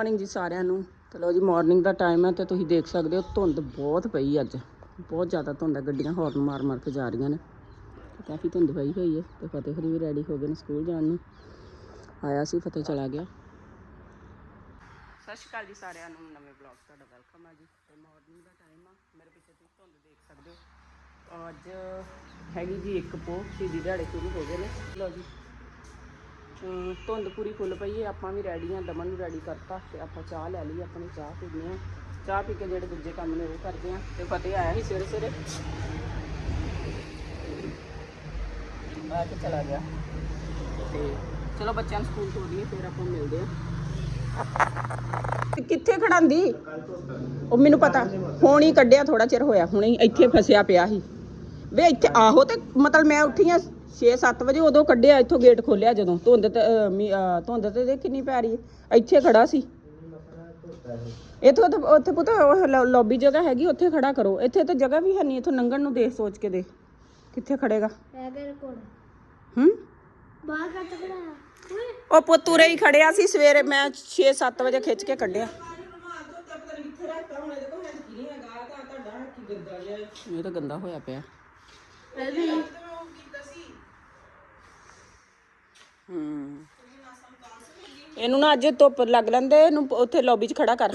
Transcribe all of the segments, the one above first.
Morning ਜੀ ਸਾਰਿਆਂ ਨੂੰ। ਚਲੋ ਜੀ ਮਾਰਨਿੰਗ ਦਾ ਟਾਈਮ ਹੈ ਤੇ ਤੁਸੀਂ ਦੇਖ ਸਕਦੇ ਹੋ, ਧੁੰਦ ਬਹੁਤ ਪਈ ਅੱਜ। ਬਹੁਤ ਜ਼ਿਆਦਾ ਧੁੰਦ ਹੈ, ਗੱਡੀਆਂ ਹੌਰਨ ਮਾਰ ਮਾਰ ਕੇ ਜਾ ਰਹੀਆਂ ਨੇ। ਤੇ ਕਾਫੀ ਧੁੰਦ ਪਈ ਹੋਈ ਹੈ ਤੇ ਫਤਿਹ ਹਰੀ ਵੀ ਰੈਡੀ ਹੋ ਗਏ ਨੇ ਸਕੂਲ ਜਾਣ ਨੂੰ। ਆਇਆ ਸੀ, ਫਤਿਹ ਚਲਾ ਗਿਆ। ਸਤਿ ਸ਼੍ਰੀ ਅਕਾਲ ਜੀ ਸਾਰਿਆਂ ਨੂੰ, ਨਵੇਂ ਬਲੌਗ ਤੁਹਾਡਾ ਵੈਲਕਮ ਹੈ ਜੀ। ਤੇ ਮਾਰਨਿੰਗ ਦਾ ਟਾਈਮ ਆ, ਮੇਰੇ ਪਿੱਛੇ ਤੁਸੀਂ ਧੁੰਦ ਦੇਖ ਸਕਦੇ ਹੋ। ਅੱਜ ਹੈਗੀ ਜੀ ਇੱਕ ਪੋ ਸ਼ਹੀਦੀ ਦਿਹਾੜੇ ਸ਼ੁਰੂ ਹੋ ਗਏ ਨੇ। ਲਓ ਜੀ ਅਮ ਧੁੰਦ ਪੂਰੀ ਫੁੱਲ ਪਈ ਹੈ ਆਪਾਂ ਵੀ ਰੈਡੀ ਆ, ਦਮਨ ਨੂੰ ਰੈਡੀ ਕਰਤਾ ਤੇ ਆਪਾਂ ਚਾਹ ਲੈ ਲਈ, ਆਪਣੀ ਚਾਹ ਪੀਂਦੇ ਆ। ਚਾਹ ਪੀ ਕੇ ਜਿਹੜੇ ਦੂਜੇ ਕੰਮ ਨੇ ਉਹ ਕਰਦੇ ਆ। ਤੇ ਫਤਿਹ ਆਇਆ ਸੀ ਸਵੇਰੇ ਸਵੇਰੇ। ਆ ਕੇ ਚਲਾ ਗਿਆ। ਤੇ ਚਲੋ ਬੱਚਿਆਂ ਨੂੰ ਸਕੂਲ ਤੋਂ ਦਈਏ ਫਿਰ ਆਪਾਂ ਮਿਲਦੇ ਆ। ਕਿੱਥੇ ਖੜਾਂਦੀ? ਉਹ ਮੈਨੂੰ ਪਤਾ। ਹੁਣ ਹੀ ਕੱਢਿਆ ਥੋੜਾ ਚਿਰ ਹੋਇਆ। ਹੁਣੇ ਇੱਥੇ ਫਸਿਆ ਪਿਆ ਸੀ। ਵੇ ਇੱਥੇ ਆਹੋ ਤੇ ਮਤਲਬ ਮੈਂ ਉੱਠੀ ਆ 6-7 ਵਜੇ ਉਦੋਂ ਕੱਢਿਆ ਇੱਥੋਂ ਗੇਟ ਖੋਲਿਆ ਜਦੋਂ। ਧੁੰਦ ਤੇ ਅਹ, ਮੀ- ਅਹ, ਧੁੰਦ ਤੇ ਦੇਖ ਕਿੰਨੀ ਪੈ ਰਹੀ ਹੈ। ਇੱਥੇ ਖੜਾ ਸੀ। ਇੱਥੋਂ ਉੱਥੇ ਉੱਥੇ ਪੁੱਤ ਉਹ ਲੌਬੀ ਜਗ੍ਹਾ ਹੈਗੀ ਉੱਥੇ ਖੜਾ ਕਰੋ। ਇੱਥੇ ਤਾਂ ਜਗ੍ਹਾ ਵੀ ਹੈ ਨਹੀਂ ਇੱਥੋਂ ਲੰਘਣ ਨੂੰ ਦੇਖ ਸੋਚ ਕੇ ਦੇ ਕਿੱਥੇ ਖੜੇਗਾ ਮੇਰੇ ਕੋਲ। ਹੂੰ? ਬਾਹਰ ਕੱਟ ਕਰਾਇਆ ਓਏ। ਉਹ ਪੁੱਤੂਰੇ ਹੀ ਖੜਿਆ ਸੀ ਸਵੇਰੇ ਮੈਂ 6-7 ਵਜੇ ਖਿੱਚ ਕੇ ਕੱਢਿਆ। ਇਹ ਤਾਂ ਗੰਦਾ ਹੋਇਆ ਪਿਆ। ਹੂੰ। ਇਹਨੂੰ ਨਾ ਅੱਜ ਧੁੱਪ ਲੱਗ ਲੈਂਦੇ ਇਹਨੂੰ ਉੱਥੇ ਲੌਬੀ 'ਚ ਖੜਾ ਕਰ।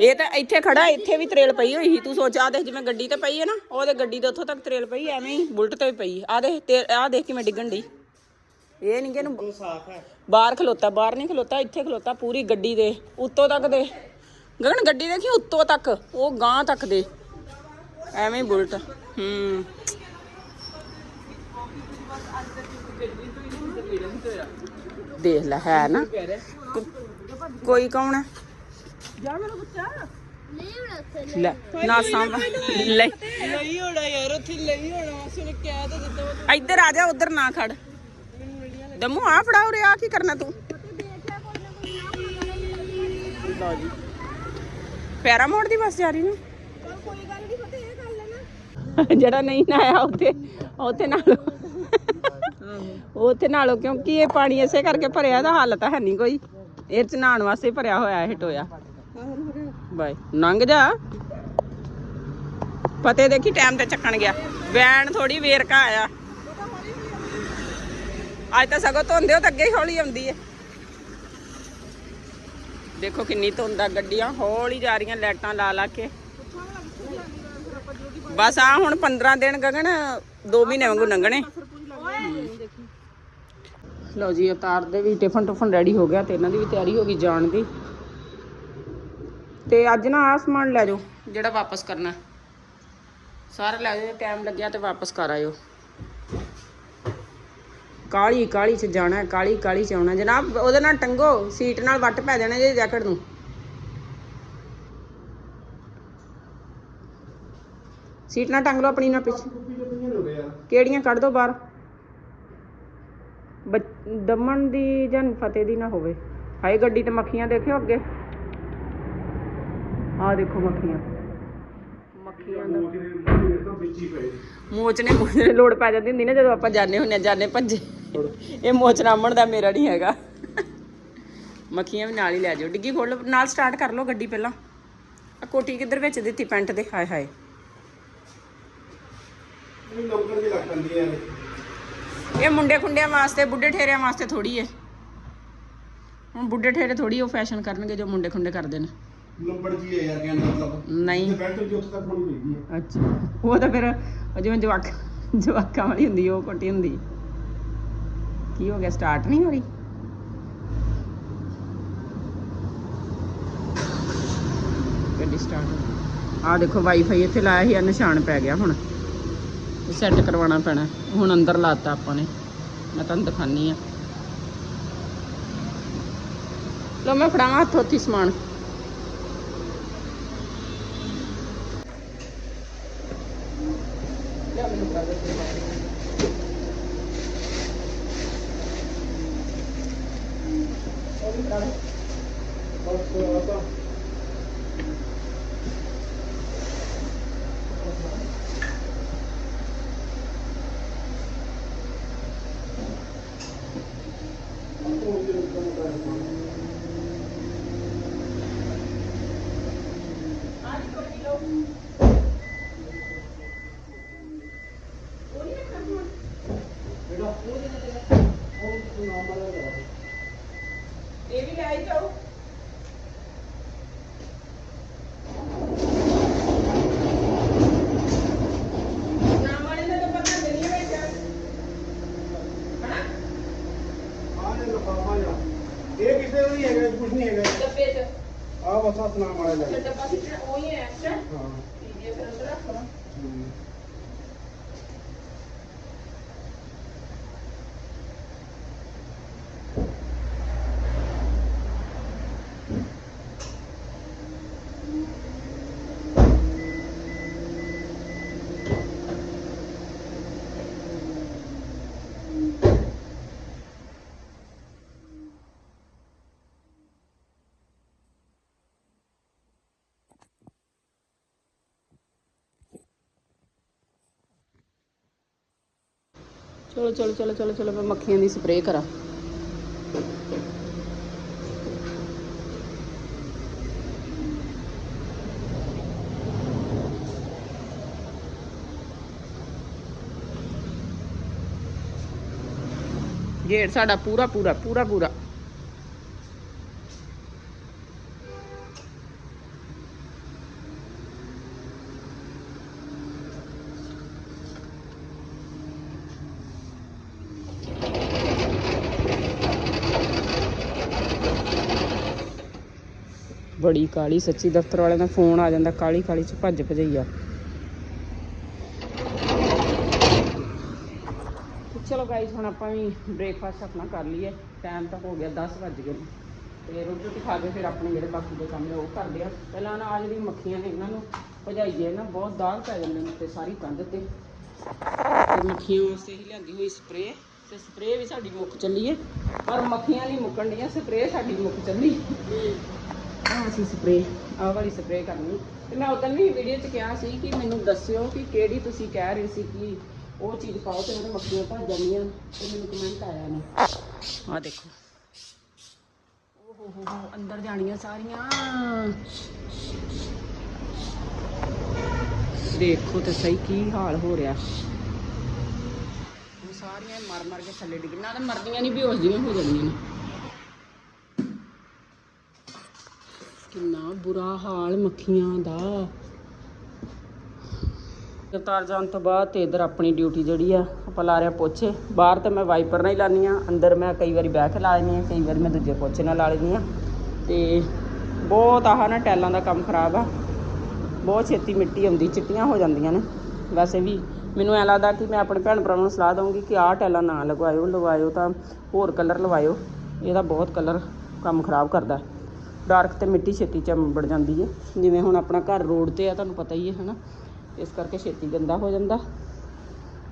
ਇਹ ਤਾਂ ਇੱਥੇ ਖੜਾ ਇੱਥੇ ਵੀ ਤਰੇਲ ਪਈ ਹੋਈ ਸੀ। ਤੂੰ ਸੋਚ ਆ ਦੇਖ ਜਿਵੇਂ ਗੱਡੀ ਤੇ ਪਈ ਹੈ ਨਾ ਉਹਦੇ ਗੱਡੀ ਦੇ ਉੱਥੋਂ ਤੱਕ ਤਰੇਲ ਪਈ ਐਵੇਂ ਹੀ ਬੁਲਟ ਤੇ ਵੀ ਪਈ। ਆ ਦੇਖ ਤੇ ਆ ਦੇਖ ਕਿਵੇਂ ਡਿੱਗਣ ਦੀ ਇਹ ਨਹੀਂ ਕਿ ਇਹਨੂੰ ਬਾਹਰ ਖਲੋਤਾ ਬਾਹਰ ਨਹੀਂ ਖਲੋਤਾ ਇੱਥੇ ਖਲੋਤਾ ਪੂਰੀ ਗੱਡੀ ਦੇ ਉੱਤੋਂ ਤੱਕ ਦੇ। ਗਗਨ ਗੱਡੀ ਦੇਖੀ ਉੱਤੋਂ ਤੱਕ ਉਹ ਗਾਂ ਤੱਕ ਦੇ। ਐਵੇਂ ਹੀ ਬੁਲਟ ਹੂੰ। ਦੇਖ ਲੈ ਹੈ ਨਾ? ਕੋਈ ਕੌਣ ਹੈ ਨਹੀਂ ਹੁਣ ਉੱਥੇ ਲੈ ਨਾ ਸਾਂਭ ਲੈ। ਨਹੀਂ ਹੋਣਾ ਯਾਰ ਉੱਥੇ ਨਹੀਂ ਹੋਣਾ ਸੁਣ ਕਹਿ ਤਾਂ ਦਿੱਤਾ ਇੱਧਰ ਆ ਜਾ ਉਧਰ ਨਾ ਖੜ। ਦਮੂ ਆ ਫੜਾ ਉਰੇ ਆ ਕੀ ਕਰਨਾ ਤੂੰ? ਲਓ ਜੀ। ਪੈਰਾ ਮੋੜ ਦੀ ਬੱਸ ਜਾ ਰਹੀ ਨਾ ਕੋਈ ਗੱਲ ਨਹੀਂ ਪਤਾ ਇਹ ਕਰ ਲੈਣਾ। ਜਿਹੜਾ ਨਹੀਂ ਨਾ ਆਇਆ ਉੱਥੇ ਉੱਥੇ ਨਾਲੋਂ। ਉੱਥੇ ਨਾਲੋਂ ਕਿਉਂਕਿ ਇਹ ਪਾਣੀ ਇਸੇ ਕਰਕੇ ਭਰਿਆ ਦਾ ਹੱਲ ਤਾਂ ਹੈ ਨਹੀਂ ਕੋਈ। ਇਹ ਚ ਨਹਾਉਣ ਵਾਸਤੇ ਭਰਿਆ ਹੋਇਆ ਇਹ ਟੋਇਆ। ਬਾਈ ਲੰਘ ਜਾ। ਪਤੇ ਦੇਖੀ ਟਾਈਮ ਤੇ ਚੱਕਣ ਗਿਆ। ਵੈਨ ਥੋੜੀ ਵੇਰਕਾ ਆਇਆ ਅੱਜ ਤਾਂ ਸਗੋਂ ਧੁੰਦੇ ਹੋ ਤਾਂ ਅੱਗੇ ਹੀ ਹੌਲੀ ਆਉਂਦੀ ਹੈ ਦੇਖੋ ਕਿੰਨੀ ਧੁੰਦ ਆ, ਗੱਡੀਆਂ ਹੌਲੀ ਜਾ ਰਹੀਆਂ, ਲਾਈਟਾਂ ਲਾ ਲਾ ਕੇ। ਬਸ ਆ ਹੁਣ 15 ਦਿਨ ਗਗਨ 2 ਮਹੀਨੇ ਵਾਂਗੂ ਲੰਘਣੇ। ਲਓ ਜੀ ਅਵਤਾਰ ਦੇ ਵੀ ਟਿਫਨ ਟੁਫਨ ਰੈਡੀ ਹੋ ਗਿਆ ਤੇ ਇਹਨਾਂ ਦੀ ਵੀ ਤਿਆਰੀ ਹੋ ਗਈ ਜਾਣ ਦੀ। ਤੇ ਅੱਜ ਨਾ ਆਹ ਸਮਾਨ ਲੈ ਜਾਓ ਜਿਹੜਾ ਵਾਪਸ ਕਰਨਾ। ਸਾਰਾ ਲੈ ਜਾਓ ਟਾਈਮ ਲੱਗਿਆ ਤੇ ਵਾਪਸ ਕਰ ਆਇਓ। ਕਾਲੀ ਕਾਲੀ ਚ ਜਾਣਾ ਹੈ, ਕਾਲੀ ਕਾਲੀ ਚ ਆਉਣਾ। ਜਨਾਬ ਉਹਦੇ ਨਾਲ ਟੰਗੋ ਸੀਟ ਨਾਲ ਵੱਟ ਪੈ ਜਾਣਾ ਜੇ ਜੈਕਟ ਨੂੰ। ਸੀਟ ਨਾਲ ਟੰਗ ਲਓ ਆਪਣੀ ਨਾਲ ਪਿੱਛੇ। ਕਿਹੜੀਆਂ ਕੱਢ ਦੋ ਬਾਹਰ? ਦਮਨ ਦੀ ਜਾਂ ਫਤਿਹ ਦੀ ਨਾ ਹੋਵੇ। ਹਾਏ ਗੱਡੀ ਤੇ ਮੱਖੀਆਂ ਦੇਖਿਓ ਅੱਗੇ। ਆਹ ਦੇਖੋ ਮੱਖੀਆਂ। ਮੱਖੀਆਂ ਦਾ ਮੋਚ ਨੇ ਮੋਚ ਨੇ ਲੋੜ ਪੈ ਜਾਂਦੀ ਹੁੰਦੀ ਨਾ ਜਦੋਂ ਆਪਾਂ ਜਾਣੇ ਹੁੰਨੇ ਜਾਣੇ ਭੱਜੇ। ਇਹ ਮੋਚ ਰਾਮਣ ਦਾ ਮੇਰਾ ਨਹੀਂ ਹੈਗਾ। ਮੱਖੀਆਂ ਵੀ ਨਾਲ ਹੀ ਲੈ ਜਾਓ। ਡਿੱਗੀ ਖੋਲ ਲਓ, ਨਾਲ ਸਟਾਰਟ ਕਰ ਲਓ ਗੱਡੀ ਪਹਿਲਾਂ। ਆ ਕੋਟੀ ਕਿੱਧਰ ਵਿੱਚ ਦਿੱਤੀ ਪੈਂਟ ਦੇ ਹਾਏ ਹਾਏ। ਲੋਕਲ ਦੀ ਲੱਗ ਪੈਂਦੀ ਹੈ ਇਹ ਮੁੰਡੇ ਖੁੰਡਿਆਂ ਵਾਸਤੇ ਬੁੱਢੇ ਠੇਰਿਆਂ ਵਾਸਤੇ ਥੋੜੀ ਹੈ ਹੁਣ ਬੁੱਢੇ ਠੇਰੇ ਥੋੜੀ ਉਹ ਫੈਸ਼ਨ ਕਰਨਗੇ ਜੋ ਮੁੰਡੇ ਖੁੰਡੇ ਕਰਦੇ ਨੇ। ਨੰਬਰ ਜੀ ਹੈ ਯਾਰ ਕਹਿਣ ਦਾ ਮਤਲਬ। ਨਹੀਂ। ਬੈਲਟ ਜੀ ਉੱਥੇ ਤੱਕ ਹੋਣੀ ਚਾਹੀਦੀ ਹੈ ਅੱਛਾ। ਉਹ ਤਾਂ ਫਿਰ ਉਹ ਜਿਵੇਂ ਜਵਾਕ ਜਵਾਕਾਂ ਵਾਲੀ ਹੁੰਦੀ ਉਹ ਕੋਟੀ ਹੁੰਦੀ ਕੀ ਹੋ ਗਿਆ? ਸਟਾਰਟ ਨਹੀਂ ਹੋ ਰਹੀ? ਗੱਡੀ ਸਟਾਰਟ ਆ ਦੇਖੋ ਵਾਈਫਾਈ ਇੱਥੇ ਲਾਇਆ ਸੀ ਆ ਨਿਸ਼ਾਨ ਪੈ ਗਿਆ ਹੁਣ। ਸੈੱਟ ਕਰਵਾਉਣਾ ਪੈਣਾ। ਹੁਣ ਅੰਦਰ ਲਾਤਾ ਆਪਾਂ ਨੇ। ਮੈਂ ਤੁਹਾਨੂੰ ਦਿਖਾਨੀ ਆ ਲੋ ਮੈਂ ਫੜਾਵਾਂ ਹੱਥੋਂ ਹੱਥੀ ਸਮਾਨ। ਲਿਆ ਮੈਨੂੰ ਫੜਾ ਦੇ ਉਹ ਵੀ ਫੜਾ ਦੇ ਬਸ ਆਪਾਂ ਇਹ ਵੀ ਲੈ ਆਈ ਜਾਓ ਨਾਮ ਵਾਲੇ ਦਾ ਤਾਂ ਪਤਾ ਨਹੀਂ ਹੈ ਵਿੱਚ ਹਨਾ ਆਹ ਲੈ ਲਫਾਫਾ ਜਾ ਇਹ ਕਿਸੇ ਦਾ ਨਹੀਂ ਹੈਗਾ ਕੁਝ ਨਹੀਂ ਹੈਗਾ ਡੱਬੇ 'ਚ ਆਹ ਬਸ ਆਹ ਸੁਨਾਮ ਵਾਲਾ ਲੈ ਅੱਛਾ ਡੱਬਾ ਸਿੱਟਣਾ ਉਹ ਹੀ ਹੈ ਐਕਸਟਰਾ ਹਾਂ ਠੀਕ ਹੈ ਫਿਰ ਉੱਧਰ ਰੱਖੋ ਹਮ। ਚਲੋ ਚਲੋ ਚਲੋ ਚਲੋ ਚਲੋ, ਮੈਂ ਮੱਖੀਆਂ ਦੀ ਸਪਰੇਅ ਕਰਾਂ। ਗੇਟ ਸਾਡਾ ਪੂਰਾ ਪੂਰਾ ਪੂਰਾ ਪੂਰਾ। ਬੜੀ ਕਾਲੀ ਸੱਚੀ ਦਫ਼ਤਰ ਵਾਲਿਆਂ ਦਾ ਫੋਨ ਆ ਜਾਂਦਾ ਕਾਲੀ ਕਾਲੀ ਚ ਭੱਜ ਭਜਈਆ ਚਲੋ ਗਾਈਸ ਹੁਣ ਆਪਾਂ ਵੀ ਬ੍ਰੇਕਫਾਸਟ ਆਪਣਾ ਕਰ ਲਈਏ। ਟਾਈਮ ਤਾਂ ਹੋ ਗਿਆ 10 ਵੱਜ ਗਏ ਨੇ। ਤੇ ਰੋਟੀ ਰੋਟੀ ਖਾ ਕੇ ਫਿਰ ਆਪਣੇ ਜਿਹੜੇ ਬਾਕੀ ਦੇ ਕੰਮ ਨੇ ਉਹ ਕਰਦੇ ਆ। ਪਹਿਲਾਂ ਨਾ ਆ ਜਿਹੜੀ ਮੱਖੀਆਂ ਨੇ ਇਹਨਾਂ ਨੂੰ ਭਜਾਈਏ ਨਾ, ਬਹੁਤ ਦਾਗ ਪੈ ਜਾਂਦੇ ਨੇ ਤੇ ਸਾਰੀ ਕੰਧ ਤੇ। ਤੇ ਮੱਖੀਆਂ ਵਾਸਤੇ ਹੀ ਲਿਆਂਦੀ ਹੋਈ ਸਪਰੇਅ ਤੇ ਸਪਰੇਅ ਵੀ ਸਾਡੀ ਮੁੱਕ ਚੱਲੀ ਹੈ ਪਰ ਮੱਖੀਆਂ ਨਹੀਂ ਮੁੱਕਣ ਡੀਆਂ ਸਪਰੇਅ ਸਾਡੀ ਮੁੱਕ ਚੱਲੀ। ਆਹ ਸੀ ਸਪਰੇਅ ਆਹ ਵਾਲੀ ਸਪਰੇਅ ਕਰਨੀ। ਤੇ ਮੈਂ ਉਦੋਂ ਵੀ ਵੀਡੀਓ 'ਚ ਕਿਹਾ ਸੀ ਕਿ ਮੈਨੂੰ ਦੱਸਿਓ ਕਿ ਕਿਹੜੀ ਤੁਸੀਂ ਕਹਿ ਰਹੇ ਸੀ ਕਿ ਉਹ ਚੀਜ਼ ਪਾਓ ਤੇ ਉਹਦੇ ਮੱਖੀਆਂ ਭੱਜ ਜਾਂਦੀਆਂ ਤੇ ਮੈਨੂੰ ਕਮੈਂਟ ਆਇਆ ਨੇ। ਆਹ ਦੇਖੋ। ਓ ਹੋ ਹੋ ਅੰਦਰ ਜਾਣੀਆਂ ਸਾਰੀਆਂ। ਦੇਖੋ ਤੇ ਸਹੀ ਕੀ ਹਾਲ ਹੋ ਰਿਹਾ। ਸਾਰੀਆਂ ਮਰ ਮਰ ਕੇ ਥੱਲੇ ਡਿੱਗ ਨਾ ਤਾਂ ਮਰਦੀਆਂ ਨਹੀਂ ਬੇਹੋਸ਼ ਜਿਹੀਆਂ ਹੋ ਜਾਂਦੀਆਂ ਨੇ। ਕਿੰਨਾ ਬੁਰਾ ਹਾਲ ਮੱਖੀਆਂ ਦਾ। ਕਰਤਾਰ ਜਾਣ ਤੋਂ ਬਾਅਦ ਤੇ ਇਧਰ ਆਪਣੀ ਡਿਊਟੀ ਜਿਹੜੀ ਆ, ਆਪਾਂ ਲਾ ਰਿਆ ਪੋਚੇ। ਬਾਹਰ ਤਾਂ ਮੈਂ ਵਾਈਪਰ ਨਾਲ ਹੀ ਲਾਨੀ ਆ ਅੰਦਰ ਮੈਂ ਕਈ ਵਾਰੀ ਬਹਿ ਕੇ ਲਾ ਲੈਂਦੀ ਆ ਕਈ ਵਾਰੀ ਮੈਂ ਦੂਜੇ ਪੋਚੇ ਨਾਲ ਲਾ ਲੈਂਦੀ ਆ ਤੇ ਬਹੁਤ ਆਹ ਨਾ ਟੈਲਾਂ ਦਾ ਕੰਮ ਖਰਾਬ ਆ। ਬਹੁਤ ਛੇਤੀ ਮਿੱਟੀ ਆਉਂਦੀ, ਚਿੱਟੀਆਂ ਹੋ ਜਾਂਦੀਆਂ ਨੇ। ਵੈਸੇ ਵੀ ਮੈਨੂੰ ਐ ਲੱਗਦਾ ਕਿ ਮੈਂ ਆਪਣੇ ਭੈਣ ਭਰਾਵਾਂ ਨੂੰ ਸਲਾਹ ਦਊਂਗੀ ਕਿ ਆਹ ਟੈਲਾਂ ਨਾ ਲਗਵਾਇਓ ਲਗਵਾਇਓ ਤਾਂ ਹੋਰ ਕਲਰ ਲਵਾਇਓ। ਇਹਦਾ ਬਹੁਤ ਕਲਰ ਕੰਮ ਖਰਾਬ ਕਰਦਾ। ਡਾਰਕ ਤੇ ਮਿੱਟੀ ਛੇਤੀ ਚੰਬੜ ਜਾਂਦੀ ਹੈ। ਜਿਵੇਂ ਹੁਣ ਆਪਣਾ ਘਰ ਰੋਡ ਤੇ ਆ, ਤੁਹਾਨੂੰ ਪਤਾ ਹੀ ਹੈ, ਹਨਾ? ਇਸ ਕਰਕੇ ਛੇਤੀ ਗੰਦਾ ਹੋ ਜਾਂਦਾ।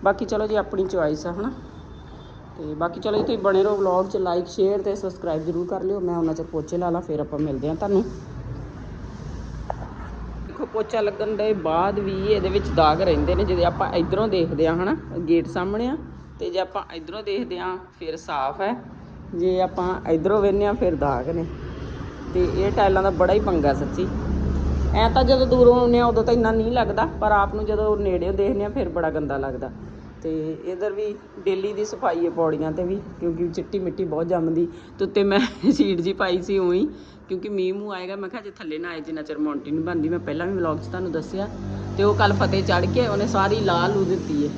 ਬਾਕੀ ਚਲੋ ਜੀ, ਆਪਣੀ ਚੁਆਇਸ ਆ, ਹਨਾ? ਤੇ ਬਾਕੀ ਚਲੋ ਜੀ, ਤੁਸੀਂ ਬਣੇ ਰਹੋ ਵਲੌਗ 'ਚ ਲਾਈਕ ਸ਼ੇਅਰ ਤੇ ਸਬਸਕ੍ਰਾਈਬ ਜ਼ਰੂਰ ਕਰ ਲਿਓ। ਮੈਂ ਉਹਨਾਂ 'ਚ ਪੋਚੇ ਲਾ ਲਾ, ਫਿਰ ਆਪਾਂ ਮਿਲਦੇ ਹਾਂ ਤੁਹਾਨੂੰ। ਦੇਖੋ, ਪੋਚਾ ਲੱਗਣ ਦੇ ਬਾਅਦ ਵੀ ਇਹਦੇ ਵਿੱਚ ਦਾਗ ਰਹਿੰਦੇ ਨੇ। ਜੇ ਆਪਾਂ ਇਧਰੋਂ ਦੇਖਦੇ ਆ ਹਨਾ? ਗੇਟ ਸਾਹਮਣੇ ਆ। ਤੇ ਜੇ ਆਪਾਂ ਇਧਰੋਂ ਦੇਖਦੇ ਆ ਫਿਰ ਸਾਫ਼ ਹੈ। ਜੇ ਆਪਾਂ ਇਧਰੋਂ ਵੇਖਦੇ ਆ ਫਿਰ ਦਾਗ ਨੇ। ਤੇ ਇਹ ਟਾਈਲਾਂ ਦਾ ਬੜਾ ਹੀ ਪੰਗਾ ਸੱਚੀ। ਐ ਤਾਂ ਜਦੋਂ ਦੂਰੋਂ ਆਉਂਦੇ ਆ, ਉਦੋਂ ਤਾਂ ਇੰਨਾ ਨਹੀਂ ਲੱਗਦਾ, ਪਰ ਆਪ ਨੂੰ ਜਦੋਂ ਨੇੜਿਓਂ ਦੇਖਦੇ ਆ, ਫਿਰ ਬੜਾ ਗੰਦਾ ਲੱਗਦਾ। ਤੇ ਇਧਰ ਵੀ ਡੇਲੀ ਦੀ ਸਫ਼ਾਈ ਹੈ ਪੌੜੀਆਂ ਤੇ ਵੀ, ਕਿਉਂਕਿ ਚਿੱਟੀ ਮਿੱਟੀ ਬਹੁਤ ਜੰਮਦੀ। ਤੇ ਉੱਤੇ ਮੈਂ ਸ਼ੀਟ ਜੀ ਪਾਈ ਸੀ ਉਹੀ, ਕਿਉਂਕਿ ਮੀਂਹ ਮੂੰਹ ਆਏਗਾ, ਮੈਂ ਕਿਹਾ ਜੇ ਥੱਲੇ ਨਾ ਆਏ ਜਿੰਨਾ ਚਿਰ ਮੌਂਟੀ ਨਹੀਂ ਬਣਦੀ। ਮੈਂ ਪਹਿਲਾਂ ਵੀ ਵਲੌਗ 'ਚ ਤੁਹਾਨੂੰ ਦੱਸਿਆ, ਤੇ ਉਹ ਕੱਲ ਫਤਿਹ ਚੜ ਕੇ ਉਹਨੇ ਸਾਰੀ ਲਾਹ ਲੂ ਦਿੱਤੀ ਹੈ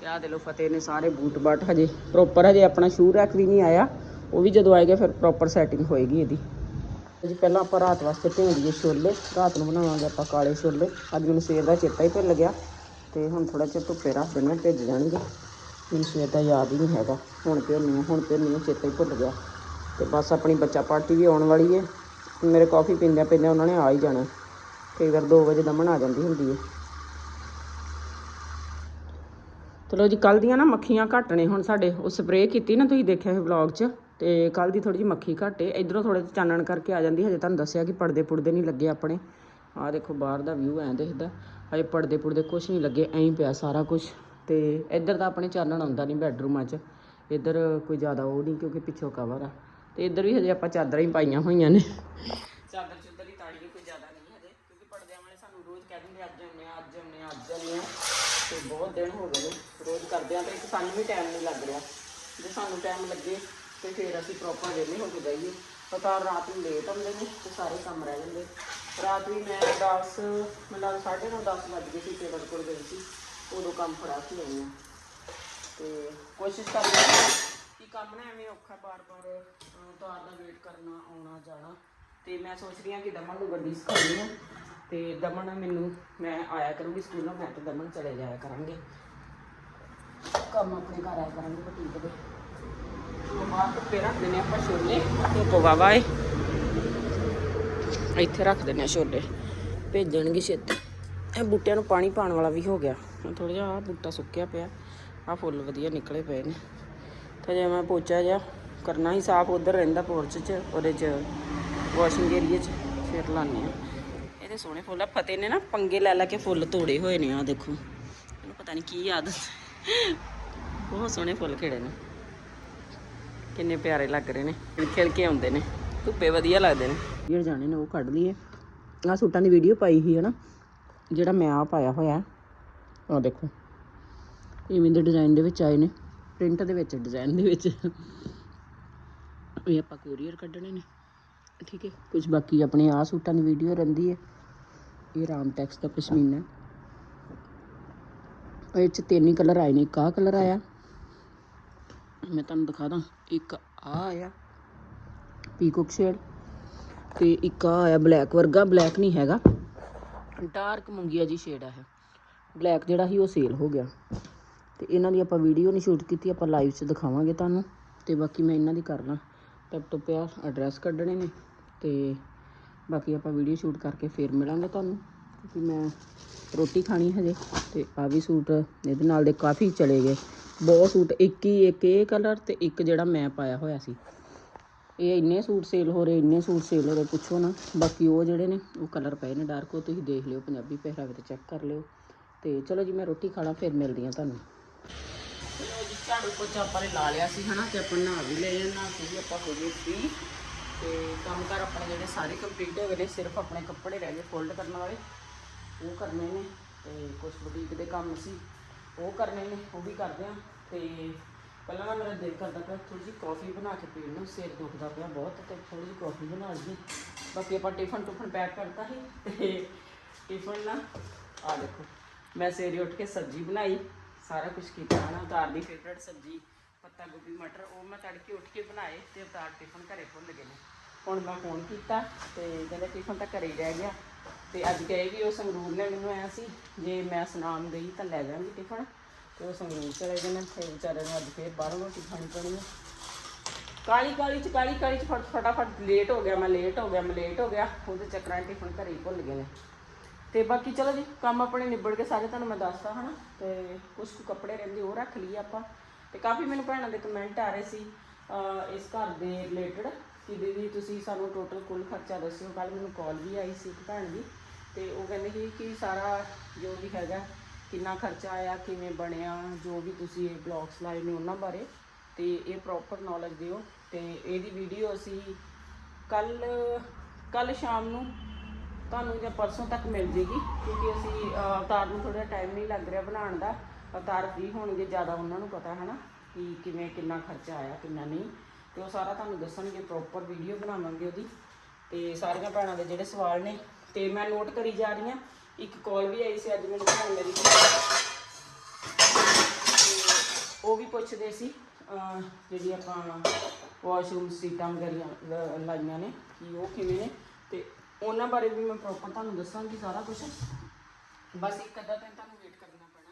ਤੇ ਆਹ ਦੇ ਲੋ ਫਤਿਹ ਨੇ ਸਾਰੇ ਬੂਟ ਬਾਟ ਹਜੇ ਪ੍ਰੋਪਰ ਹਜੇ ਆਪਣਾ ਸ਼ੂ ਰੈਕ ਵੀ ਨਹੀਂ ਆਇਆ। ਉਹ ਵੀ ਜਦੋਂ ਆਏਗਾ ਫਿਰ ਪ੍ਰੋਪਰ ਸੈਟਿੰਗ ਹੋਏਗੀ ਇਹਦੀ। ਜੀ ਪਹਿਲਾਂ ਆਪਾਂ ਰਾਤ ਵਾਸਤੇ ਭੇਂਦੀਏ ਛੋਲੇ। ਰਾਤ ਨੂੰ ਬਣਾਵਾਂਗੇ ਆਪਾਂ ਕਾਲੇ ਛੋਲੇ। ਅੱਜ ਮੈਨੂੰ ਸਵੇਰ ਦਾ ਚੇਤਾ ਹੀ ਭੁੱਲ ਗਿਆ। ਤੇ ਹੁਣ ਥੋੜਾ ਜਿਹਾ ਧੁੱਪੇ ਰੱਖ ਦੇਣੇ ਭਿੱਜ ਜਾਣਗੇ। ਮੈਨੂੰ ਸਵੇਰ ਦਾ ਯਾਦ ਹੀ ਨਹੀਂ ਹੈਗਾ। ਹੁਣ ਭਿਉਂਦੀ ਹਾਂ ਹੁਣ ਭਿਉਂਦੀ ਹਾਂ ਚੇਤਾ ਹੀ ਭੁੱਲ ਗਿਆ। ਤੇ ਬਸ ਆਪਣੀ ਬੱਚਾ ਪਾਰਟੀ ਵੀ ਆਉਣ ਵਾਲੀ ਹੈ। ਮੇਰੇ ਕਾਫੀ ਪੀਂਦਿਆਂ ਪੀਂਦਿਆਂ ਉਹਨਾਂ ਨੇ ਆ ਹੀ ਜਾਣਾ। ਕਈ ਵਾਰ 2 ਵਜੇ ਦਮਨ ਆ ਜਾਂਦੀ ਹੁੰਦੀ ਹੈ। ਚਲੋ ਜੀ ਕੱਲ ਦੀਆਂ ਨਾ ਮੱਖੀਆਂ ਘੱਟ ਨੇ। ਹੁਣ ਸਾਡੇ ਉਹ ਸਪਰੇਅ ਕੀਤੀ ਨਾ, ਤੁਸੀਂ ਦੇਖਿਆ ਸੀ ਵਲੌਗ 'ਚ? ਤੇ ਕੱਲ ਦੀ ਥੋੜੀ ਜਿਹੀ ਮੱਖੀ ਘੱਟ ਏ। ਇਧਰੋਂ ਥੋੜੇ ਚਾਨਣ ਕਰਕੇ ਆ ਜਾਂਦੀ, ਹਜੇ ਤੁਹਾਨੂੰ ਦੱਸਿਆ ਕਿ ਪਰਦੇ ਪੁਰਦੇ ਨਹੀਂ ਲੱਗੇ ਆਪਣੇ। ਆਹ ਦੇਖੋ, ਬਾਹਰ ਦਾ ਵਿਊ ਐਂ ਦਿਖਦਾ। ਹਜੇ ਪਰਦੇ ਪੁਰਦੇ ਕੁਝ ਨਹੀਂ ਲੱਗੇ, ਐਂ ਪਿਆ ਸਾਰਾ ਕੁਝ ਤੇ ਇੱਧਰ ਤਾਂ ਆਪਣੇ ਚਾਨਣ ਆਉਂਦਾ ਨਹੀਂ ਬੈੱਡਰੂਮਾਂ 'ਚ। ਇੱਧਰ ਕੋਈ ਜ਼ਿਆਦਾ ਉਹ ਨਹੀਂ, ਕਿਉਂਕਿ ਪਿੱਛੋਂ ਕਵਰ ਆ। ਤੇ ਇੱਧਰ ਵੀ ਹਜੇ ਆਪਾਂ ਚਾਦਰਾਂ ਹੀ ਪਾਈਆਂ ਹੋਈਆਂ ਨੇ। ਚਾਦਰ ਚੁੱਦਰ ਹੀ ਤਾੜੀ ਕੋਈ ਜ਼ਿਆਦਾ ਨਹੀਂ ਹਜੇ, ਕਿਉਂਕਿ ਪਰਦਿਆਂ ਵਾਲੇ ਸਾਨੂੰ ਰੋਜ਼ ਕਹਿ ਦਿੰਦੇ, ਅੱਜ ਆਉਂਦੇ ਆ ਅੱਜ ਆਉਂਦੇ ਆ ਅੱਜ ਆਉਂਦੇ ਆ ਤੇ ਬਹੁਤ ਦਿਨ ਹੋ ਗਏ ਰੋਜ਼ ਕਰਦੇ ਆ ਤੇ ਸਾਨੂੰ ਵੀ ਟਾਈਮ ਨਹੀਂ ਲੱਗ ਰਿਹਾ। ਜੇ ਸਾਨੂੰ ਟਾਈਮ ਲੱਗੇ ਤੇ ਫਿਰ ਅਸੀਂ ਪ੍ਰੋਪਰ ਵੇਲੇ ਹੋ ਕੇ ਜਾਈਏ ਪਤਾ ਰਾਤ ਨੂੰ ਲੇਟ ਹੁੰਦੇ ਨੇ ਤੇ ਸਾਰੇ ਕੰਮ ਰਹਿ ਜਾਂਦੇ। ਰਾਤ ਵੀ ਮੈਂ 10 ਮਤਲਬ 9:30 10 ਵੱਜ ਗਏ ਸੀ ਟੇਬਲ ਕੋਲ ਗਈ ਸੀ। ਉਦੋਂ ਕੰਮ ਫੜਾ ਕੇ ਆਈ ਹਾਂ। ਤੇ ਕੋਸ਼ਿਸ਼ ਕਰਨੀ ਹੈ ਕਿ ਕੰਮ ਨਾ ਐਵੇਂ ਔਖਾ ਬਾਰ-ਬਾਰ ਉਤਾਰ ਦਾ ਵੇਟ ਕਰਨਾ, ਆਉਣਾ, ਜਾਣਾ। ਤੇ ਮੈਂ ਸੋਚ ਰਹੀ ਹਾਂ ਕਿ ਦਮਨ ਨੂੰ ਗੱਡੀ ਸਿਖਾਉਣੀ ਹੈ। ਤੇ ਦਮਨ ਮੈਨੂੰ, ਮੈਂ ਆਇਆ ਕਰੂੰਗੀ ਸਕੂਲੋਂ ਮੈਂ ਤੇ ਦਮਨ ਚਲੇ ਜਾਇਆ ਕਰਾਂਗੇ। ਕੰਮ ਆਪਣੇ ਘਰ ਆਇਆ ਕਰਾਂਗੇ ਬਟੀਕ ਦੇ। ਧੁੱਪੇ ਰੱਖ ਦਿੰਦੇ ਆਪਾਂ ਛੋਲੇ। ਧੁੱਪ ਵਾਵਾ ਏ। ਇੱਥੇ ਰੱਖ ਦਿੰਦੇ ਛੋਲੇ। ਭੇਜਣਗੇ ਛੇਤੀ। ਇਹ ਬੂਟਿਆਂ ਨੂੰ ਪਾਣੀ ਪਾਉਣ ਵਾਲਾ ਵੀ ਹੋ ਗਿਆ। ਥੋੜਾ ਜਿਹਾ ਆਹ ਬੂਟਾ ਸੁੱਕਿਆ ਪਿਆ। ਆਹ ਫੁੱਲ ਵਧੀਆ ਨਿਕਲੇ ਪਏ ਨੇ। ਤੇ ਜੇ ਮੈਂ ਪੋਚਾ ਜਿਹਾ ਕਰਨਾ ਹੀ ਸਾਫ਼ ਉਧਰ ਰਹਿੰਦਾ ਪੋਰਚ 'ਚ, ਉਹਦੇ 'ਚ ਵਾਸ਼ਿੰਗ ਏਰੀਆ 'ਚ, ਫਿਰ ਲਾਉਂਦੇ ਆ ਇਹਦੇ ਸੋਹਣੇ ਫੁੱਲ ਆ, ਫਤਿਹ ਨੇ ਨਾ ਪੰਗੇ ਲੈ ਲੈ ਕੇ ਫੁੱਲ ਤੋੜੇ ਹੋਏ ਨੇ ਆ ਦੇਖੋ। ਇਹਨੂੰ ਪਤਾ ਨਹੀਂ ਕੀ ਆਦਤ। ਬਹੁਤ ਸੋਹਣੇ ਫੁੱਲ ਖਿੜੇ ਨੇ। ਕਿੰਨੇ ਪਿਆਰੇ ਲੱਗ ਰਹੇ ਨੇ ਖਿਲ ਕੇ ਆਉਂਦੇ ਨੇ, ਧੁੱਪੇ ਵਧੀਆ ਲੱਗਦੇ ਨੇ। ਜਿਹੜੇ ਜਾਣੇ ਨੇ ਉਹ ਕੱਢ ਲਈਏ। ਆ ਸੂਟਾਂ ਦੀ ਵੀਡੀਓ ਪਾਈ ਸੀ ਹਨਾ, ਜਿਹੜਾ ਮੈਂ ਆ ਪਾਇਆ ਹੋਇਆ। ਆ ਦੇਖੋ, ਇਵੇਂ ਦੇ ਡਿਜ਼ਾਈਨ ਦੇ ਵਿੱਚ ਆਏ ਨੇ ਪ੍ਰਿੰਟ ਦੇ ਵਿੱਚ ਡਿਜ਼ਾਈਨ ਦੇ ਵਿੱਚ। ਇਹ ਆਪਾਂ ਕੋਰੀਅਰ ਕੱਢਣੇ ਨੇ, ਠੀਕ ਹੈ। ਕੁਝ ਬਾਕੀ ਆਪਣੇ ਆ ਸੂਟਾਂ ਦੀ ਵੀਡੀਓ ਰਹਿੰਦੀ ਹੈ। ਇਹ ਰਾਮ ਟੈਕਸ ਦਾ ਪਸ਼ਮੀਨਾ। ਇਹ ਚ ਤਿੰਨ ਹੀ ਕਲਰ ਆਏ ਨੇ, ਇੱਕ ਆਹ ਕਲਰ ਆਇਆ। ਮੈਂ ਤੁਹਾਨੂੰ ਦਿਖਾ ਦਾਂ। ਇੱਕ ਆ ਆਇਆ ਪੀਕੋਕ ਸ਼ੇਡ ਤੇ ਇੱਕ ਆ ਆਇਆ ਬਲੈਕ ਵਰਗਾ, ਬਲੈਕ ਨਹੀਂ ਹੈਗਾ। ਡਾਰਕ ਮੁੰਗੀਆ ਜੀ ਸ਼ੇਡ ਆ ਇਹ। ਬਲੈਕ ਜਿਹੜਾ ਸੀ ਉਹ ਸੇਲ ਹੋ ਗਿਆ। ਤੇ ਇਹਨਾਂ ਦੀ ਆਪਾਂ ਵੀਡੀਓ ਨਹੀਂ ਸ਼ੂਟ ਕੀਤੀ, ਆਪਾਂ ਲਾਈਵ 'ਚ ਦਿਖਾਵਾਂਗੇ ਤੁਹਾਨੂੰ। ਤੇ ਬਾਕੀ ਮੈਂ ਇਹਨਾਂ ਦੀ ਕਰ ਲਾਂ। ਲੈਪਟਾਪ ਪਿਆ ਐਡਰੈਸ ਕੱਢਣੇ ਨੇ। ਤੇ ਬਾਕੀ ਆਪਾਂ ਵੀਡੀਓ ਸ਼ੂਟ ਕਰਕੇ ਫੇਰ ਮਿਲਾਂਗੇ ਤੁਹਾਨੂੰ। ਕਿਉਂਕਿ ਮੈਂ ਰੋਟੀ ਖਾਣੀ ਹਜੇ ਤੇ ਆ ਵੀ ਸੂਟ ਇਹਦੇ ਨਾਲ ਦੇ ਕਾਫੀ ਚਲੇ ਗਏ। ਬਹੁਤ ਸੂਟ, ਇੱਕ ਹੀ, ਇੱਕ ਇਹ ਕਲਰ ਤੇ ਇੱਕ ਜਿਹੜਾ ਮੈਂ ਪਾਇਆ ਹੋਇਆ ਸੀ। ਇਹ ਇੰਨੇ ਸੂਟ ਸੇਲ ਹੋ ਰਹੇ, ਇੰਨੇ ਸੂਟ ਸੇਲ ਹੋ ਰਹੇ, ਪੁੱਛੋ ਨਾ। ਬਾਕੀ ਉਹ ਜਿਹੜੇ ਨੇ, ਉਹ ਕਲਰ ਪਏ ਨੇ ਡਾਰਕ ਉਹ ਤੁਸੀਂ ਦੇਖ ਲਿਓ, ਪੰਜਾਬੀ ਪਹਿਰਾਵੇ ਤੇ ਚੈੱਕ ਕਰ ਲਿਓ। ਤੇ ਚਲੋ ਜੀ, ਮੈਂ ਰੋਟੀ ਖਾਣਾ ਫਿਰ ਮਿਲਦੀ ਆ ਤੁਹਾਨੂੰ। ਚਲੋ ਜੀ, ਝਾੜੂ ਪੋਚਾ ਆਪਾਂ ਨੇ ਲਾ ਲਿਆ ਸੀ, ਹਨਾ, ਤੇ ਆਪਾਂ ਨਹਾ ਵੀ ਲਏ ਨਾ ਕਿ ਆਪਾਂ ਹੋ ਗਏ ਫ੍ਰੀ ਤੇ ਕੰਮ ਕਰ ਆਪਣੇ ਜਿਹੜੇ ਸਾਰੇ ਕੰਪਲੀਟ ਹੋ ਗਏ ਨੇ, ਸਿਰਫ ਆਪਣੇ ਕੱਪੜੇ ਰਹਿ ਗਏ ਫੋਲਡ ਕਰਨ ਵਾਲੇ ਉਹ ਕਰਨੇ ਨੇ ਤੇ ਕੁਝ ਬੁਟੀਕ ਦੇ ਕੰਮ ਸੀ ਉਹ ਕਰਨੇ ਨੇ, ਉਹ ਵੀ ਕਰਦੇ ਆ ਤੇ ਪਹਿਲਾਂ ਨਾ ਮੇਰਾ ਦਿਲ ਕਰਦਾ ਪਿਆ ਥੋੜੀ ਜਿਹੀ ਕਾਫੀ ਬਣਾ ਕੇ ਪੀਣ ਨੂੰ, ਸਿਰ ਦੁਖਦਾ ਪਿਆ ਬਹੁਤ ਤੇ ਥੋੜੀ ਜਿਹੀ ਕਾਫੀ ਬਣਾ ਲਈ ਬਾਕੀ ਆਪਾਂ ਟਿਫਨ ਟੁਫਨ ਪੈਕ ਕਰਤਾ ਸੀ ਤੇ ਟਿਫਨ ਨਾ ਆ ਦੇਖੋ, ਮੈਂ ਸਵੇਰੇ ਉੱਠ ਕੇ ਸਬਜ਼ੀ ਬਣਾਈ, ਸਾਰਾ ਕੁਝ ਕੀਤਾ ਨਾ ਉਤਾਰ ਦੀ ਫੇਵਰਟ ਸਬਜ਼ੀ, ਪੱਤਾ ਗੋਭੀ ਮਟਰ, ਉਹ ਮੈਂ ਤੜਕੇ ਉੱਠ ਕੇ ਬਣਾਏ ਤੇ ਉਤਾਰ ਟਿਫਨ ਘਰੇ ਭੁੱਲ ਗਏ ਨੇ। ਹੁਣ ਮੈਂ ਫੋਨ ਕੀਤਾ ਤੇ ਕਹਿੰਦੇ ਟਿਫਨ ਤਾਂ ਘਰੇ ਹੀ ਰਹਿ ਗਿਆ। ਤੇ ਅੱਜ ਗਏ ਵੀ ਉਹ ਸੰਗਰੂਰ ਨੇ ਮੈਨੂੰ ਆਇਆ ਸੀ। ਜੇ ਮੈਂ ਸੁਨਾਮ ਗਈ ਤਾਂ ਲੈ ਜਾਵਾਂਗੀ ਟਿਫਨ। ਤੇ ਉਹ ਸੰਗਰੂਰ ਚਲੇ ਗਏ ਨੇ। ਫਿਰ ਵਿਚਾਰੇ ਨੂੰ ਅੱਜ ਫੇਰ ਬਾਹਰੋਂ ਰੋਟੀ ਖਾਣੀ ਪੈਣੀ ਹੈ ਕਾਲੀ ਕਾਲੀ ਚ ਕਾਲੀ ਕਾਲੀ ਚ ਫਟ ਫਟਾਫਟ ਲੇਟ ਹੋ ਗਿਆ, ਮੈਂ ਲੇਟ ਹੋ ਗਿਆ, ਮੈਂ ਲੇਟ ਹੋ ਗਿਆ। ਉਹਦੇ ਚੱਕਰਾਂ ਟਿਫਨ ਘਰੇ ਹੀ ਭੁੱਲ ਗਏ ਨੇ। ਤੇ ਬਾਕੀ ਚਲੋ ਜੀ, ਕੰਮ ਆਪਣੇ ਨਿਬੜ ਕੇ ਸਾਰੇ, ਤੁਹਾਨੂੰ ਮੈਂ ਦੱਸਦਾ ਹਨਾ। ਤੇ ਕੁਝ ਕੁ ਕੱਪੜੇ ਰਹਿੰਦੇ ਉਹ ਰੱਖ ਲਈਏ ਆਪਾਂ। ਤੇ ਕਾਫੀ ਮੈਨੂੰ ਭੈਣਾਂ ਦੇ ਕਮੈਂਟ ਆ ਰਹੇ ਸੀ ਇਸ ਘਰ ਦੇ ਰਿਲੇਟਡ ਕਿ ਦੀਦੀ ਤੁਸੀਂ ਸਾਨੂੰ ਟੋਟਲ ਕੁੱਲ ਖਰਚਾ ਦੱਸਿਓ। ਕੱਲ ਮੈਨੂੰ ਕਾਲ ਵੀ ਆਈ ਸੀ ਇੱਕ ਭੈਣ ਦੀ ਤੇ ਉਹ ਕਹਿੰਦੇ ਸੀ ਕਿ ਸਾਰਾ ਜੋ ਵੀ ਹੈਗਾ, ਕਿੰਨਾ ਖਰਚਾ ਆਇਆ, ਕਿਵੇਂ ਬਣਿਆ, ਜੋ ਵੀ ਤੁਸੀਂ ਇਹ ਬਲੌਗਸ ਲਾਏ ਨੇ ਉਹਨਾਂ ਬਾਰੇ ਤੇ ਇਹ ਪ੍ਰੋਪਰ ਨੌਲੇਜ ਦਿਓ ਤੇ ਇਹਦੀ ਵੀਡੀਓ ਅਸੀਂ ਕੱਲ ਕੱਲ ਸ਼ਾਮ ਨੂੰ ਤੁਹਾਨੂੰ ਜਾਂ ਪਰਸੋਂ ਤੱਕ ਮਿਲ ਜੇਗੀ ਕਿਉਂਕਿ ਅਸੀਂ ਅਵਤਾਰ ਨੂੰ ਥੋੜਾ ਟਾਈਮ ਨਹੀਂ ਲੱਗ ਰਿਹਾ ਬਣਾਉਣ ਦਾ। ਅਵਤਾਰ ਫ੍ਰੀ ਹੋਣਗੇ ਜ਼ਿਆਦਾ ਉਹਨਾਂ ਨੂੰ ਪਤਾ ਹੈ ਨਾ ਕਿ ਕਿਵੇਂ ਕਿੰਨਾ ਖਰਚਾ ਆਇਆ, ਕਿੰਨਾ ਨਹੀਂ। ਤੇ ਉਹ ਸਾਰਾ ਤੁਹਾਨੂੰ ਦੱਸਣਗੇ ਪ੍ਰੋਪਰ ਵੀਡੀਓ ਬਣਾਵਾਂਗੇ ਉਹਦੀ। ਤੇ ਸਾਰੀਆਂ ਭੈਣਾਂ ਦੇ ਜਿਹੜੇ ਸਵਾਲ ਨੇ ਤੇ ਮੈਂ ਨੋਟ ਕਰੀ ਜਾ ਰਹੀ ਹਾਂ। ਇੱਕ ਕਾਲ ਵੀ ਆਈ ਸੀ ਅੱਜ ਮੈਨੂੰ ਭੈਣ ਮੇਰੀ ਉਹ ਵੀ ਪੁੱਛਦੇ ਸੀ ਅਹ, ਜਿਹੜੀ ਆਪਾਂ ਵਾਸ਼ਰੂਮ ਸੀਟਾਂ ਵਗੈਰਾ ਲਾਈਆਂ ਨੇ ਕਿ ਉਹ ਕਿਵੇਂ ਨੇ? ਤੇ ਉਹਨਾਂ ਬਾਰੇ ਵੀ ਮੈਂ ਪ੍ਰੋਪਰ ਤੁਹਾਨੂੰ ਦੱਸਾਂਗੀ ਸਾਰਾ ਕੁਝ ਬਸ ਇੱਕ ਅੱਧਾ ਦਿਨ ਤੁਹਾਨੂੰ ਵੇਟ ਕਰਨਾ ਪੈਣਾ।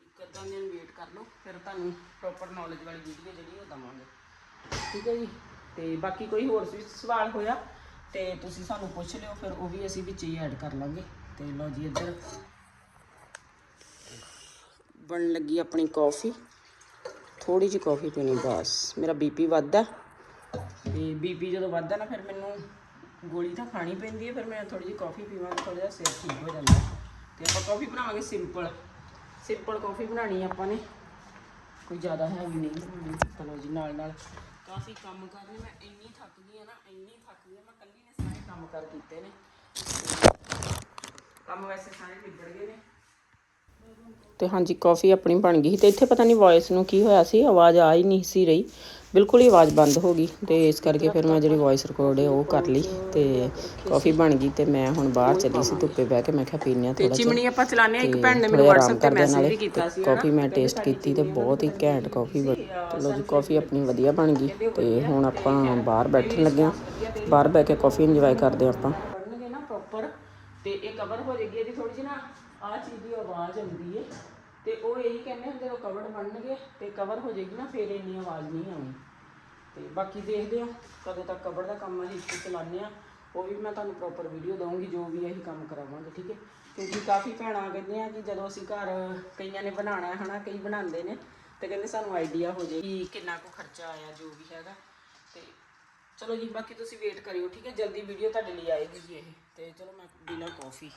ਇੱਕ ਅੱਧਾ ਦਿਨ ਵੇਟ ਕਰ ਲਓ ਫਿਰ ਤੁਹਾਨੂੰ ਪ੍ਰੋਪਰ ਨੌਲੇਜ ਵਾਲੀ ਵੀਡੀਓ ਜਿਹੜੀ ਉਹ ਦਵਾਂਗੇ। ਠੀਕ ਹੈ ਜੀ? ਤੇ ਬਾਕੀ ਕੋਈ ਹੋਰ ਵੀ ਸਵਾਲ ਹੋਇਆ ਤੇ ਤੁਸੀਂ ਸਾਨੂੰ ਪੁੱਛ ਲਿਓ, ਫਿਰ ਉਹ ਵੀ ਅਸੀਂ ਵਿੱਚ ਹੀ ਐਡ ਕਰ ਲਾਂਗੇ। ਤੇ ਲਓ ਜੀ ਇੱਧਰ। ਬਣਨ ਲੱਗੀ ਆਪਣੀ ਕਾਫੀ ਥੋੜੀ ਜਿਹੀ ਕਾਫੀ ਪੀਣੀ, ਬਸ। ਮੇਰਾ ਬੀਪੀ ਵੱਧਦਾ ਤੇ ਬੀਪੀ ਜਦੋਂ ਵੱਧਦਾ ਨਾ, ਫਿਰ ਮੈਨੂੰ ਗੋਲੀ ਤਾਂ ਖਾਣੀ ਪੈਂਦੀ ਹੈ, ਫਿਰ ਮੈਂ ਥੋੜੀ ਜਿਹੀ ਕਾਫੀ ਪੀਵਾਂਗਾ ਥੋੜਾ ਜਿਹਾ ਸਿਰ ਠੀਕ ਹੋ ਜਾਂਦਾ। ਤੇ ਆਪਾਂ ਕਾਫੀ ਬਣਾਵਾਂਗੇ ਸਿੰਪਲ ਸਿੰਪਲ ਕਾਫੀ ਬਣਾਣੀ ਆਪਾਂ ਨੇ। ਕੋਈ ਜ਼ਿਆਦਾ ਹੈਵੀ ਨਹੀਂ। ਬਣਾਉਣੀ ਚਲੋ ਜੀ, ਨਾਲ ਨਾਲ। ਕਾਫੀ ਕੰਮ ਕਰਨੇ ਮੈਂ ਇੰਨੀ ਥੱਕ ਗਈ ਆ ਨਾ, ਇੰਨੀ ਥੱਕ ਗਈ ਆ ਮੈਂ ਕੱਲੀ ਨੇ ਸਾਰੇ ਕੰਮ ਕਰ ਕੀਤੇ ਨੇ। ਕੰਮ ਵੈਸੇ ਸਾਰੇ ਨਿਬੜ ਗਏ ਨੇ। ਤੇ ਹਾਂਜੀ ਕਾਫੀ ਆਪਣੀ ਬਣ ਗਈ ਤੇ ਇੱਥੇ ਪਤਾ ਨਹੀਂ ਵੌਇਸ ਨੂੰ ਕੀ ਹੋਇਆ ਸੀ ਆਵਾਜ਼ ਆ ਹੀ ਨਹੀਂ ਸੀ ਰਹੀ। ਬਿਲਕੁਲ ਹੀ ਆਵਾਜ਼ ਬੰਦ ਹੋ ਗਈ ਤੇ ਇਸ ਕਰਕੇ ਫਿਰ ਮੈਂ ਜਿਹੜੀ ਵੌਇਸ ਰਿਕਾਰਡ ਹੈ ਉਹ ਕਰ ਲਈ ਤੇ ਕਾਫੀ ਬਣ ਗਈ ਤੇ ਮੈਂ ਹੁਣ ਬਾਹਰ ਚੱਲੀ ਸੀ ਧੁੱਪੇ ਬਹਿ ਕੇ ਮੈਂ ਕਿਹਾ ਪੀਨੇ ਆ ਥੋੜਾ ਚਿਮਣੀ ਆਪਾਂ ਚਲਾਣੇ ਇੱਕ ਭੈਣ ਨੇ ਮੈਨੂੰ WhatsApp ਤੇ ਮੈਸੇਜ ਵੀ ਕੀਤਾ ਸੀ ਕਾਫੀ ਮੈਂ ਟੇਸਟ ਕੀਤੀ ਤੇ ਬਹੁਤ ਹੀ ਘੈਂਟ ਕਾਫੀ ਬਣੀ ਚਲੋ ਜੀ ਕਾਫੀ ਆਪਣੀ ਵਧੀਆ ਬਣ ਗਈ ਤੇ ਹੁਣ ਆਪਾਂ ਬਾਹਰ ਬੈਠਣ ਲੱਗੇ ਹਾਂ। ਬਾਹਰ ਬਹਿ ਕੇ ਕਾਫੀ ਇੰਜੋਏ ਕਰਦੇ ਆਪਾਂ। ਪੜਨਗੇ ਨਾ ਪ੍ਰੋਪਰ ਤੇ ਇਹ ਕਵਰ ਹੋ ਜਾਏਗੀ ਇਹਦੀ ਥੋੜੀ ਜਿਹੀ ਨਾ ਆ ਚੀਜ਼ ਦੀ ਆਵਾਜ਼ ਆਉਂਦੀ ਹੈ ਤੇ ਉਹ ਇਹੀ ਕਹਿੰਦੇ ਹੁੰਦੇ ਉਹ ਕਵਰ ਬਣਨਗੇ ਤੇ ਕਵਰ ਹੋ ਜਾਏਗੀ ਨਾ, ਫਿਰ ਇੰਨੀ ਆਵਾਜ਼ ਨਹੀਂ ਆਉਣੀ। ਤੇ ਬਾਕੀ ਦੇਖਦੇ ਆ, ਕਦੋਂ ਤੱਕ ਕਵਰ ਦਾ ਕੰਮ ਅਸੀਂ ਇੱਥੇ ਚਲਾਉਂਦੇ ਆ। ਉਹ ਵੀ ਮੈਂ ਤੁਹਾਨੂੰ ਪ੍ਰੋਪਰ ਵੀਡੀਓ ਦਊਂਗੀ, ਜੋ ਵੀ ਅਸੀਂ ਕੰਮ ਕਰਾਵਾਂਗੇ, ਠੀਕ ਹੈ ਕਿਉਂਕਿ ਕਾਫੀ ਭੈਣਾਂ ਕਹਿੰਦੀਆਂ ਕਿ ਜਦੋਂ ਅਸੀਂ ਘਰ ਕਈਆਂ ਨੇ ਬਣਾਉਣਾ ਹੈ ਹਨਾ, ਕਈ ਬਣਾਉਂਦੇ ਨੇ, ਤੇ ਕਹਿੰਦੇ ਸਾਨੂੰ ਆਈਡੀਆ ਹੋ ਜੇ ਕਿ ਕਿੰਨਾ ਕੁ ਖਰਚਾ ਆਇਆ, ਜੋ ਵੀ ਹੈਗਾ। ਤੇ ਚਲੋ ਜੀ, ਬਾਕੀ ਤੁਸੀਂ ਵੇਟ ਕਰਿਓ, ਠੀਕ ਹੈ ਜਲਦੀ ਵੀਡੀਓ ਤੁਹਾਡੇ ਲਈ ਆਏਗੀ ਜੀ ਇਹ। ਤੇ ਚਲੋ ਮੈਂ ਬਿਨਾਂ ਕਾਫੀ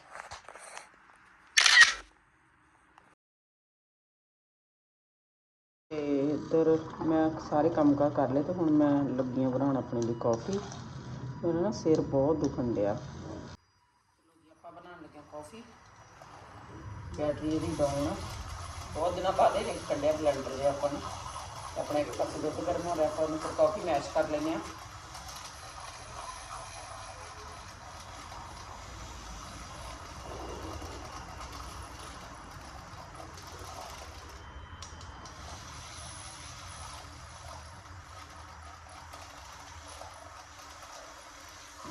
ਤੇ ਇੱਧਰ ਮੈਂ ਸਾਰੇ ਕੰਮ ਕਾਰ ਕਰ ਲਏ ਤੇ ਹੁਣ ਮੈਂ ਲੱਗੀ ਹਾਂ ਬਣਾਉਣ ਆਪਣੇ ਲਈ ਕਾਫੀ ਮੇਰਾ ਨਾ ਸਿਰ ਬਹੁਤ ਦੁਖਣ ਡਿਆ। ਆਪਾਂ ਬਣਾਉਣ ਲੱਗੇ ਹਾਂ ਕਾਫੀ ਬੈਟਰੀ ਇਹਦੀ ਡਾਊਨ ਆ। ਬਹੁਤ ਦਿਨਾਂ ਬਾਅਦ ਇਹ ਕੱਢਿਆ ਬਲੈਂਡਰ ਦੇ ਆਪਾਂ ਨੇ। ਤੇ ਆਪਣਾ ਇੱਕ ਪਾਸੇ ਦੁੱਧ ਗਰਮ ਹੋ ਰਿਹਾ ਆਪਾਂ ਉਹਨੂੰ ਫਿਰ ਕਾਫੀ ਮੈਸ਼ ਕਰ ਲੈਂਦੇ ਹਾਂ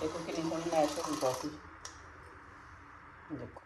ਦੇਖੋ ਕਿੰਨੀ ਸੋਹਣੀ ਮੈਚ ਹੋ ਗਈ ਕਾਫੀ ਦੇਖੋ।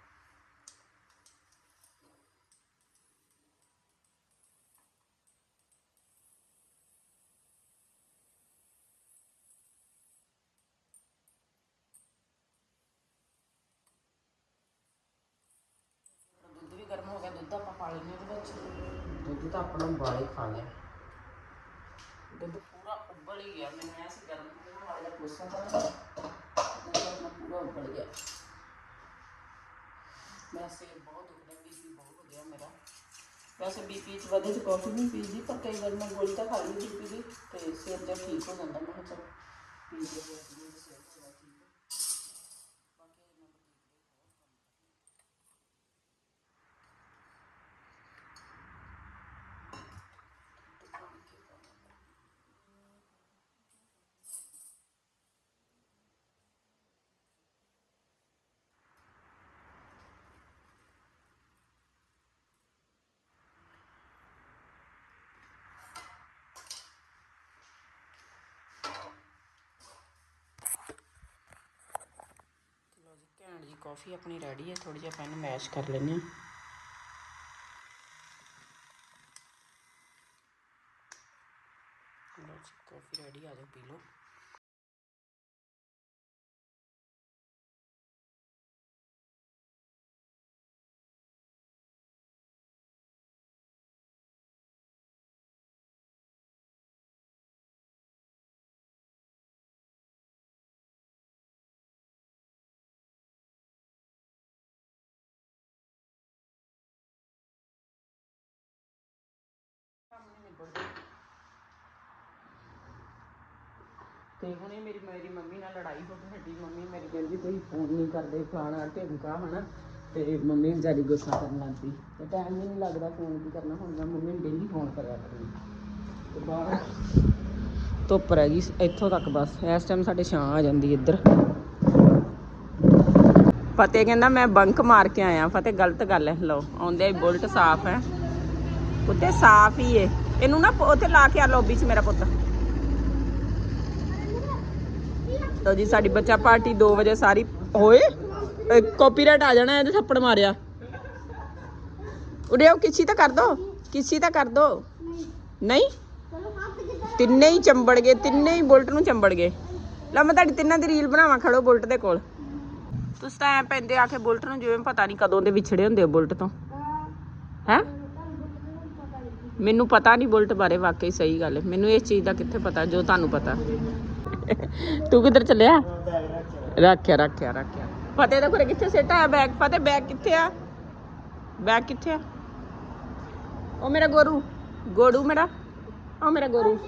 ਬਹੁਤ ਦੁਖਦਾ ਬੀਪੀ ਬਹੁਤ ਹੋ ਗਿਆ ਮੇਰਾ। ਵੈਸੇ ਬੀਪੀ ਚ ਵਧੇ ਤੇ ਕਾਫੀ ਨਹੀਂ ਪੀਦੀ ਪਰ ਕਈ ਵਾਰ ਮੈਂ ਗੋਲੀ ਤਾਂ ਖਾ ਲਈ ਬੀਪੀ ਦੀ, ਤੇ ਸਿਰ ਜਦ ਠੀਕ ਹੋ ਜਾਂਦਾ, ਮੈਂ ਕਿਹਾ ਚਲੋ ਪੀ ਕੇ ਘੈਂਟ ਜੀ ਕਾਫੀ ਆਪਣੀ ਰੈਡੀ ਹੈ ਥੋੜੀ ਜਿਹਾ ਪੈਨ ਮੈਸ਼ ਕਰ ਲੈਂਦੇ ਹਾਂ ਲਓ ਜੀ ਕਾਫੀ ਤੇ ਹੁਣੇ ਮੇਰੀ ਮੇਰੀ ਮੰਮੀ ਨਾਲ ਲੜਾਈ ਹੋ ਗਈ ਹੱਡੀ ਮੰਮੀ ਮੇਰੀ ਕਹਿੰਦੀ ਤੁਸੀਂ ਫੋਨ ਨਹੀਂ ਕਰਦੇ, ਫਲਾਣਾ ਢਿਮਕਾ ਹਨਾ, ਤੇ ਮੰਮੀ ਵਿਚਾਰੀ ਗੁੱਸਾ ਕਰਨ ਲੱਗ ਪਈ, ਤੇ ਟਾਈਮ ਹੀ ਨਹੀਂ ਲੱਗਦਾ ਫੋਨ ਕੀ ਕਰਨਾ, ਹੁਣ ਮੈਂ ਮੰਮੀ ਨੂੰ ਡੇਲੀ ਫੋਨ ਕਰਿਆ ਕਰੂੰਗੀ, ਤੇ ਬਾਹਰ ਧੁੱਪ ਰਹਿ ਗਈ, ਇੱਥੋਂ ਤੱਕ ਬਸ, ਇਸ ਟਾਈਮ ਸਾਡੇ ਛਾਂ ਆ ਜਾਂਦੀ ਇੱਧਰ। ਫਤਿਹ ਕਹਿੰਦਾ ਮੈਂ ਬੰਕ ਮਾਰ ਕੇ ਆਇਆ, ਫਤਿਹ ਗਲਤ ਗੱਲ ਹੈ, ਲਓ, ਆਉਂਦੇ ਬੁਲਟ ਸਾਫ਼ ਹੈ, ਉੱਤੇ ਸਾਫ਼ ਹੀ ਏ, ਇਹਨੂੰ ਨਾ ਉੱਥੇ ਲਾ ਕੇ ਆ ਲੋਬੀ 'ਚ ਮੇਰਾ ਪੁੱਤ। ਲਓ ਜੀ, ਸਾਡੀ ਬੱਚਾ ਪਾਰਟੀ 2 ਵਜੇ ਸਾਰੀ ਹੋਏ ਕਾਪੀਰਾਈਟ ਆ ਜਾਣਾ, ਇਹਦੇ ਥੱਪੜ ਮਾਰਿਆ। ਉਰੇ ਆਓ, ਕਿਛੀ ਤਾਂ ਕਰ ਦੋ, ਕਿਛੀ ਤਾਂ ਕਰ ਦੋ। ਨਹੀਂ? ਤਿੰਨੇ ਹੀ ਚੰਬੜ ਗਏ, ਤਿੰਨੇ ਹੀ ਬੁਲਟ ਨੂੰ ਚੰਬੜ ਗਏ। ਲੈ ਮੈਂ ਤੁਹਾਡੀ ਤਿੰਨਾਂ ਦੀ ਰੀਲ ਬਣਾਵਾਂ, ਖੜੋ ਬੁਲਟ ਦੇ ਕੋਲ। ਤੁਸੀਂ ਤਾਂ ਐ ਪੈਂਦੇ ਆ ਕੇ ਬੁਲਟ ਨੂੰ ਜਿਵੇਂ ਪਤਾ ਨਹੀਂ ਕਦੋਂ ਦੇ ਵਿਛੜੇ ਹੁੰਦੇ ਹੋ ਬੁਲਟ ਤੋਂ। ਹੈ? ਮੈਨੂੰ ਪਤਾ ਨਹੀਂ ਬੁਲਟ ਬਾਰੇ ਵਾਕਈ ਸਹੀ ਗੱਲ ਹੈ। ਮੈਨੂੰ ਇਸ ਚੀਜ਼ ਦਾ ਕਿੱਥੇ ਪਤਾ, ਜੋ ਤੁਹਾਨੂੰ ਪਤਾ। ਤੂੰ ਕਿੱਧਰ ਚੱਲਿਆ? ਰੱਖਿਆ ਰੱਖਿਆ ਰੱਖਿਆ। ਫਤਿਹ ਦਾ ਕੋਲੇ ਕਿੱਥੇ ਸਿੱਟ ਆਇਆ ਬੈਗ, ਫਤਿਹ, ਬੈਗ ਕਿੱਥੇ ਆ? ਬੈਗ ਕਿੱਥੇ ਆ? ਉਹ ਮੇਰਾ ਗੋਰੂ। ਗੋੜੂ ਮੇਰਾ? ਉਹ ਮੇਰਾ ਗੋਰੂ।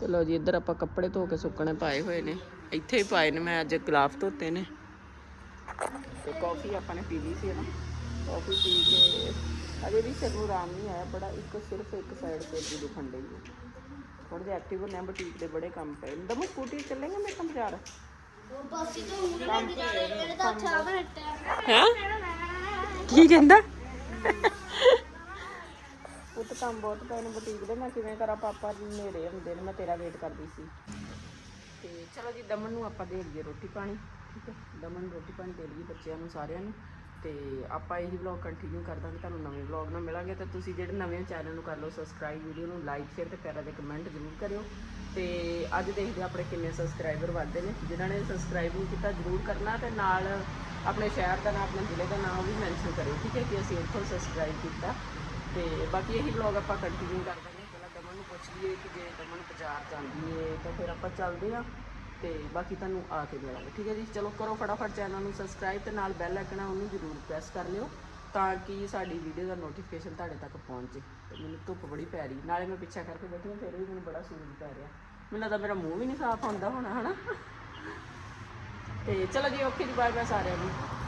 ਚਲੋ ਜੀ, ਇੱਧਰ ਆਪਾਂ ਕੱਪੜੇ ਧੋ ਕੇ ਸੁੱਕਣੇ ਪਾਏ ਹੋਏ ਨੇ। ਇੱਥੇ ਹੀ ਪਾਏ ਨੇ, ਮੈਂ ਅੱਜ ਗਲਾਫ ਧੋਤੇ ਨੇ। ਤੇ ਕਾਫੀ ਆਪਾਂ ਨੇ ਪੀ ਲਈ ਸੀ ਨਾ। ਕਾਫੀ ਪੀ ਕੇ। ਅਜੇ ਵੀ ਸਿਰ ਨੂੰ ਆਰਾਮ ਨਹੀਂ ਆਇਆ, ਬੜਾ ਇੱਕ ਸਿਰਫ ਇੱਕ ਸਾਈਡ ਸਿਰ ਦੁਖਣ ਡਈ ਹੈ ਥੋੜੇ ਜਿਹਾ ਐਕਟਿਵ ਹੋਣਾ ਬੁਟੀਕ ਦੇ ਬੜੇ ਕੰਮ ਪਏ ਦਮੂ ਸਕੂਟੀ ਚੱਲੇਗਾ ਮੇਰੇ ਕੰਮ ਬਾਜ਼ਾਰ ਬਾਸੀ ਤੋਂ ਹੁਣ ਲੈ ਕੇ ਜਾ ਰਹੇ ਮੇਰੇ ਤਾਂ ਕਹਿੰਦਾ? ਕੰਮ ਬਹੁਤ ਪਏ ਨੇ ਬੁਟੀਕ ਦੇ ਮੈਂ ਕਿਵੇਂ ਕਰਾਂ? ਪਾਪਾ ਜੀ ਨੇੜੇ ਹੁੰਦੇ ਨੇ ਮੈਂ ਤੇਰਾ ਵੇਟ ਕਰਦੀ ਸੀ। ਤੇ ਚਲੋ ਜੀ ਦਮਨ ਨੂੰ ਆਪਾਂ ਦੇ ਦਈਏ ਰੋਟੀ ਪਾਣੀ ਠੀਕ ਹੈ? ਦਮਨ ਨੂੰ ਰੋਟੀ ਪਾਣੀ ਦੇ ਦਈਏ ਬੱਚਿਆਂ ਨੂੰ ਸਾਰਿਆਂ ਨੂੰ। ਤੇ ਆਪਾਂ ਇਹੀ ਵਲੌਗ ਕੰਟੀਨਿਊ ਕਰ ਦਾਂਗੇ ਤੁਹਾਨੂੰ ਨਵੇਂ ਵਲੌਗ ਨਾਲ ਮਿਲਾਂਗੇ। ਤੇ ਤੁਸੀਂ ਜਿਹੜੇ ਨਵੇਂ ਚੈਨਲ ਨੂੰ ਕਰ ਲਓ ਸਬਸਕ੍ਰਾਈਬ ਵੀਡੀਓ ਨੂੰ ਲਾਈਕ ਸ਼ੇਅਰ ਤੇ ਪਿਆਰਾ ਦੇ ਕਮੈਂਟ ਜ਼ਰੂਰ ਕਰਿਓ। ਤੇ ਅੱਜ ਦੇਖਦੇ ਹਾਂ ਆਪਣੇ ਕਿੰਨੇ ਸਬਸਕ੍ਰਾਈਬਰ ਵੱਧਦੇ ਨੇ। ਜਿਨ੍ਹਾਂ ਨੇ ਸਬਸਕ੍ਰਾਈਬ ਨਹੀਂ ਕੀਤਾ, ਜ਼ਰੂਰ ਕਰਨਾ ਤੇ ਨਾਲ ਆਪਣੇ ਸ਼ਹਿਰ ਦਾ ਨਾਮ, ਆਪਣੇ ਜ਼ਿਲ੍ਹੇ ਦਾ ਨਾਮ ਵੀ ਮੈਂਸ਼ਨ ਕਰਿਓ, ਠੀਕ ਹੈ ਕਿ ਅਸੀਂ ਇੱਥੋਂ ਸਬਸਕ੍ਰਾਈਬ ਕੀਤਾ। ਤੇ ਬਾਕੀ ਇਹੀ ਵਲੌਗ ਆਪਾਂ ਕੰਟੀਨਿਊ ਕਰ ਦਾਂਗੇ ਪਹਿਲਾਂ ਦਮਨ ਨੂੰ ਪੁੱਛ ਲਈਏ ਕਿ ਜੇ ਦਮਨ ਬਾਜ਼ਾਰ ਜਾਂਦੀ ਏ, ਤਾਂ ਫਿਰ ਆਪਾਂ ਚੱਲਦੇ ਆ ਤੇ ਬਾਕੀ ਤੁਹਾਨੂੰ ਆ ਕੇ ਮਿਲਾਂਗੇ। ਠੀਕ ਹੈ ਜੀ? ਚਲੋ ਕਰੋ ਫਟਾਫਟ ਚੈਨਲ ਨੂੰ ਸਬਸਕ੍ਰਾਈਬ ਤੇ ਨਾਲ ਬੈਲ ਆਈਕਨ ਆ, ਉਹਨੂੰ ਜ਼ਰੂਰ ਪ੍ਰੈਸ ਕਰ ਲਿਓ ਤਾਂ ਕਿ ਸਾਡੀ ਵੀਡੀਓ ਦਾ ਨੋਟੀਫਿਕੇਸ਼ਨ ਤੁਹਾਡੇ ਤੱਕ ਪਹੁੰਚੇ। ਤੇ ਮੈਨੂੰ ਧੁੱਪ ਬੜੀ ਪੈ ਰਹੀ, ਨਾਲੇ ਮੈਂ ਪਿੱਛਾ ਕਰਕੇ ਬੈਠੀ ਹਾਂ, ਫਿਰ ਵੀ ਮੈਨੂੰ ਬੜਾ ਸੂਰਜ ਪੈ ਰਿਹਾ। ਮੈਨੂੰ ਲੱਗਦਾ ਮੇਰਾ ਮੂੰਹ ਵੀ ਨਹੀਂ ਸਾਫ਼ ਹੁੰਦਾ ਹੋਣਾ, ਹਨਾ? ਤੇ ਚਲੋ ਜੀ, ਓਕੇ ਜੀ ਬਾਏ ਬਾਏ ਸਾਰਿਆਂ ਨੂੰ।